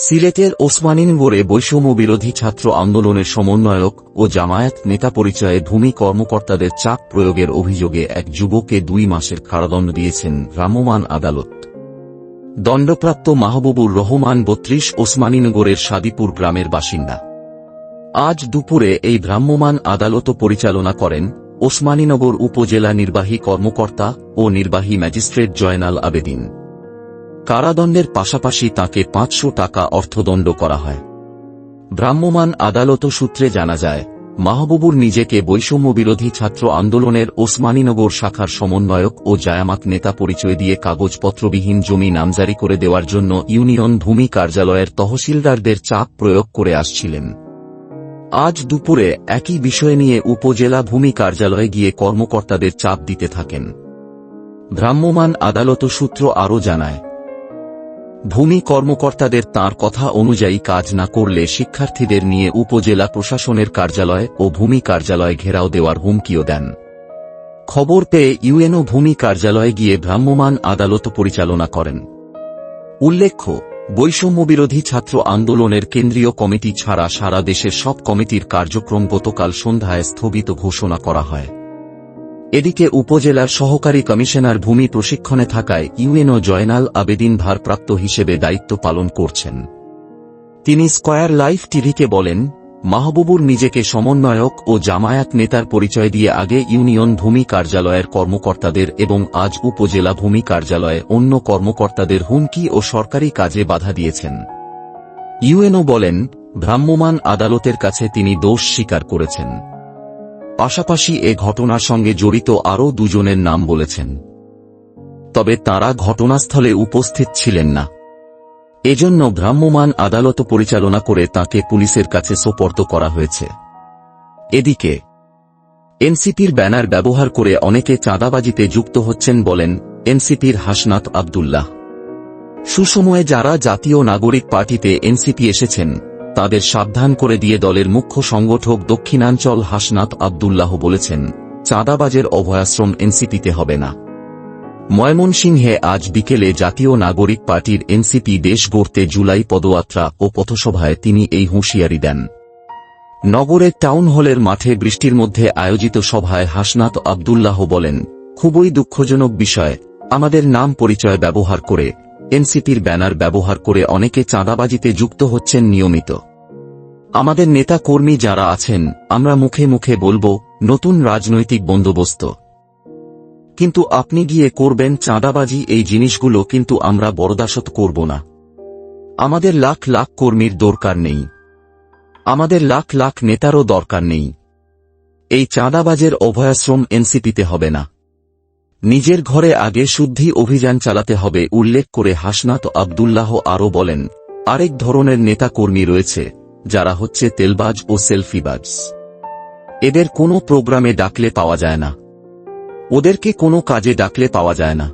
সিলেটের ওসমানীনগরে বৈষম্য বিরোধী ছাত্র আন্দোলনের সমন্বয়ক ও জামায়াত নেতা পরিচয়ে ভূমি কর্মকর্তাদের চাপ প্রয়োগের অভিযোগে এক যুবককে দুই মাসের কারাদণ্ড দিয়েছেন ভ্রাম্যমাণ আদালত। দণ্ডপ্রাপ্ত মাহবুবুর রহমান বত্রিশ ওসমানীনগরের সাদিপুর গ্রামের বাসিন্দা। আজ দুপুরে এই ভ্রাম্যমাণ আদালত পরিচালনা করেন ওসমানীনগর উপজেলা নির্বাহী কর্মকর্তা ও নির্বাহী ম্যাজিস্ট্রেট জয়নাল আবেদিন। কারাদণ্ডের পাশাপাশি তাকে পাঁচশো টাকা অর্থদণ্ড করা হয়। ভ্রাম্যমান আদালত সূত্রে জানা যায়, মাহবুবুর নিজেকে বৈষম্য বিরোধী ছাত্র আন্দোলনের ওসমানীনগর শাখার সমন্বয়ক ও জায়ামাত নেতা পরিচয় দিয়ে কাগজপত্রবিহীন জমি নামজারি করে দেওয়ার জন্য ইউনিয়ন ভূমি কার্যালয়ের তহসিলদারদের চাপ প্রয়োগ করে আসছিলেন। আজ দুপুরে একই বিষয় নিয়ে উপজেলা ভূমি কার্যালয়ে গিয়ে কর্মকর্তাদের চাপ দিতে থাকেন। ভ্রাম্যমাণ আদালত সূত্র আরও জানায় ভূমি কর্মকর্তাদের তার কথা অনুযায়ী কাজ না করলে শিক্ষার্থীদের নিয়ে উপজেলা প্রশাসনের কার্যালয় ও ভূমি কার্যালয় ঘেরাও দেওয়ার হুমকিও দেন। খবর পেয়ে ইউএনও ভূমি কার্যালয়ে গিয়ে ভ্রাম্যমাণ আদালত পরিচালনা করেন। উল্লেখ্য, বৈষম্যবিরোধী ছাত্র আন্দোলনের কেন্দ্রীয় কমিটি ছাড়া সারা দেশের সব কমিটির কার্যক্রম গতকাল সন্ধ্যায় স্থগিত ঘোষণা করা হয়। এদিকে উপজেলার সহকারী কমিশনার ভূমি প্রশিক্ষণে থাকায় ইউএনও জয়নাল আবেদিন ভারপ্রাপ্ত হিসেবে দায়িত্ব পালন করছেন। তিনি স্কয়ার লাইফ টিভিকে বলেন, মাহবুবুর নিজেকে সমন্বয়ক ও জামায়াত নেতার পরিচয় দিয়ে আগে ইউনিয়ন ভূমি কার্যালয়ের কর্মকর্তাদের এবং আজ উপজেলা ভূমি কার্যালয়ে অন্য কর্মকর্তাদের হুমকি ও সরকারি কাজে বাধা দিয়েছেন। ইউএনও বলেন, ভ্রাম্যমাণ আদালতের কাছে তিনি দোষ স্বীকার করেছেন। পাশাপাশি এ ঘটনার সঙ্গে জড়িত আরও দুজনের নাম বলেছেন। তবে তারা ঘটনাস্থলে উপস্থিত ছিলেন না। এজন্য ভ্রাম্যমাণ আদালত পরিচালনা করে তাকে পুলিশের কাছে সোপর্দ করা হয়েছে। এদিকে, এনসিপির ব্যানার ব্যবহার করে অনেকে চাঁদাবাজিতে যুক্ত হচ্ছেন বলেন এনসিপির হাসনাত আবদুল্লাহ। সুসময়ে যারা জাতীয় নাগরিক পার্টিতে এনসিপি এসেছেন তাদের সাবধান করে দিয়ে দলের মুখ্য সংগঠক দক্ষিণাঞ্চল হাসনাত আবদুল্লাহ বলেছেন, চাঁদাবাজের অভয়াশ্রম এনসিপিতে হবে না। ময়মনসিংহে আজ বিকেলে জাতীয় নাগরিক পার্টির এনসিপি দেশ গড়তে জুলাই পদযাত্রা ও পথসভায় তিনি এই হুঁশিয়ারি দেন। নগরের টাউন হলের মাঠে বৃষ্টির মধ্যে আয়োজিত সভায় হাসনাত আবদুল্লাহ বলেন, খুবই দুঃখজনক বিষয়, আমাদের নাম পরিচয় ব্যবহার করে এনসিপির ব্যানার ব্যবহার করে অনেকে চাঁদাবাজিতে যুক্ত হচ্ছেন নিয়মিত। আমাদের নেতা কর্মী যারা আছেন, আমরা মুখে মুখে বলব, নতুন রাজনৈতিক বন্দোবস্ত। কিন্তু আপনি গিয়ে করবেন চাঁদাবাজি, এই জিনিসগুলো কিন্তু আমরা বরদাসত করব না। আমাদের লাখ লাখ কর্মীর দরকার নেই। আমাদের লাখ লাখ নেতারও দরকার নেই। এই চাঁদাবাজের অভয়াশ্রম এনসিপিতে হবে না। নিজের ঘরে আগে শুদ্ধি অভিযান চালাতে হবে, উল্লেখ করে হাসনাত আবদুল্লাহ আরও বলেন, আরেক ধরনের নেতা কর্মী রয়েছে, যারা হচ্ছে তেলবাজ ও সেলফিবাজ। এদের কোনো প্রোগ্রামে ডাকলে পাওয়া যায় না। ওদেরকে কোনো কাজে ডাকলে পাওয়া যায় না।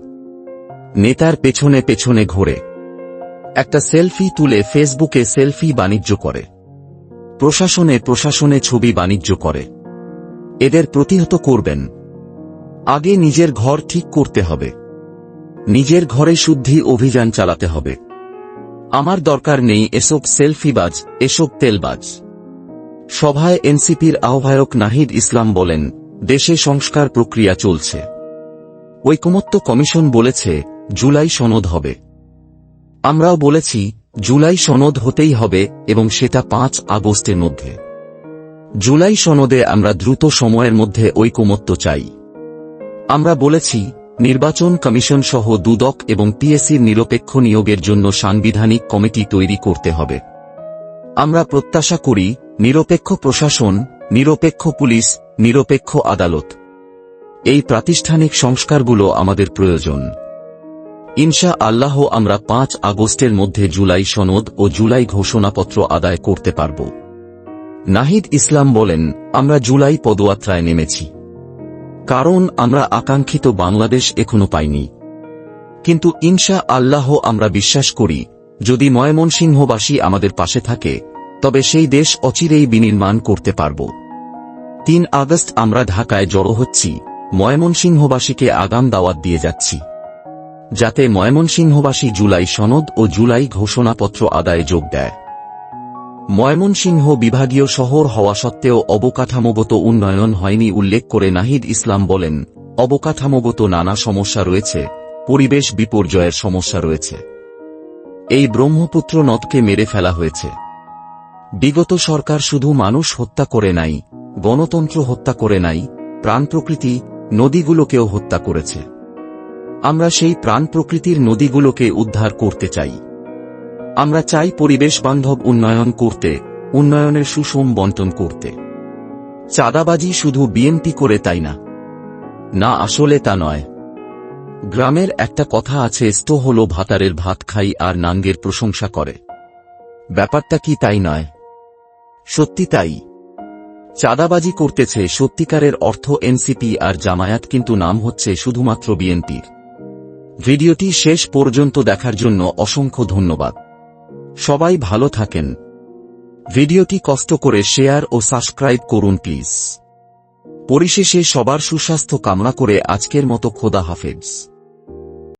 নেতার পেছনে পেছনে ঘোরে। একটা সেলফি তুলে ফেসবুকে সেলফি বাণিজ্য করে। প্রশাসনে প্রশাসনে ছবি বাণিজ্য করে। এদের প্রতিহত করবেন। আগে নিজের ঘর ঠিক করতে হবে। নিজের ঘরে শুদ্ধি অভিযান চালাতে হবে। আমার দরকার নেই এসব সেলফিবাজ, এসব তেলবাজ। সভায় এনসিপির আহ্বায়ক নাহিদ ইসলাম বলেন, দেশে সংস্কার প্রক্রিয়া চলছে। ঐকমত্য কমিশন বলেছে, জুলাই সনদ হবে। আমরাও বলেছি, জুলাই সনদ হতেই হবে এবং সেটা পাঁচ আগস্টের মধ্যে। জুলাই সনদে আমরা দ্রুত সময়ের মধ্যে ঐকমত্য চাই। আমরা বলেছি, নির্বাচন কমিশন সহ দুদক এবং পিএসির নিরপেক্ষ নিয়োগের জন্য সাংবিধানিক কমিটি তৈরি করতে হবে। আমরা প্রত্যাশা করি, নিরপেক্ষ প্রশাসন, নিরপেক্ষ পুলিশ, নিরপেক্ষ আদালত। এই প্রাতিষ্ঠানিক সংস্কারগুলো আমাদের প্রয়োজন। ইনশা আল্লাহ আমরা পাঁচ আগস্টের মধ্যে জুলাই সনদ ও জুলাই ঘোষণাপত্র আদায় করতে পারব। নাহিদ ইসলাম বলেন, আমরা জুলাই পদযাত্রায় নেমেছি। কারণ আমরা আকাঙ্ক্ষিত বাংলাদেশ এখনও পাইনি। কিন্তু ইনশা আল্লাহ আমরা বিশ্বাস করি, যদি ময়মনসিংহবাসী আমাদের পাশে থাকে, তবে সেই দেশ অচিরেই বিনির্মাণ করতে পারব। তিন আগস্ট আমরা ঢাকায় জড়ো হচ্ছি, ময়মনসিংহবাসীকে আগাম দাওয়াত দিয়ে যাচ্ছি। যাতে ময়মনসিংহবাসী জুলাই সনদ ও জুলাই ঘোষণাপত্র আদায়ে যোগ দেয়। ময়মনসিংহ বিভাগীয় শহর হওয়া সত্ত্বেও অবকাঠামোগত উন্নয়ন হয়নি উল্লেখ করে নাহিদ ইসলাম বলেন, অবকাঠামোগত নানা সমস্যা রয়েছে, পরিবেশ বিপর্যয়ের সমস্যা রয়েছে। এই ব্রহ্মপুত্র নদকে মেরে ফেলা হয়েছে। বিগত সরকার শুধু মানুষ হত্যা করে নাই, গণতন্ত্র হত্যা করে নাই, প্রাণ প্রকৃতি নদীগুলোকেও হত্যা করেছে। আমরা সেই প্রাণ প্রকৃতির নদীগুলোকে উদ্ধার করতে চাই। আমরা চাই পরিবেশ বান্ধব উন্নয়ন করতে, উন্নয়নের সুষম বন্টন করতে। চাঁদাবাজি শুধু বিএনপি করে তাই না? না, আসলে তা নয়। গ্রামের একটা কথা আছে স্থ হল ভাতারের ভাত খাই আর নাঙ্গের প্রশংসা করে। ব্যাপারটা কি তাই নয়? সত্যি তাই। চাঁদাবাজি করতেছে সত্যিকারের অর্থ এনসিপি আর জামায়াত, কিন্তু নাম হচ্ছে শুধুমাত্র বিএনপির। ভিডিওটি শেষ পর্যন্ত দেখার জন্য অসংখ্য ধন্যবাদ। সবাই ভালো থাকেন। ভিডিওটি কষ্ট করে শেয়ার ও সাবস্ক্রাইব করুন প্লিজ। পরিশেষে সবার সুস্বাস্থ্য কামনা করে আজকের মতো খোদা হাফেজ।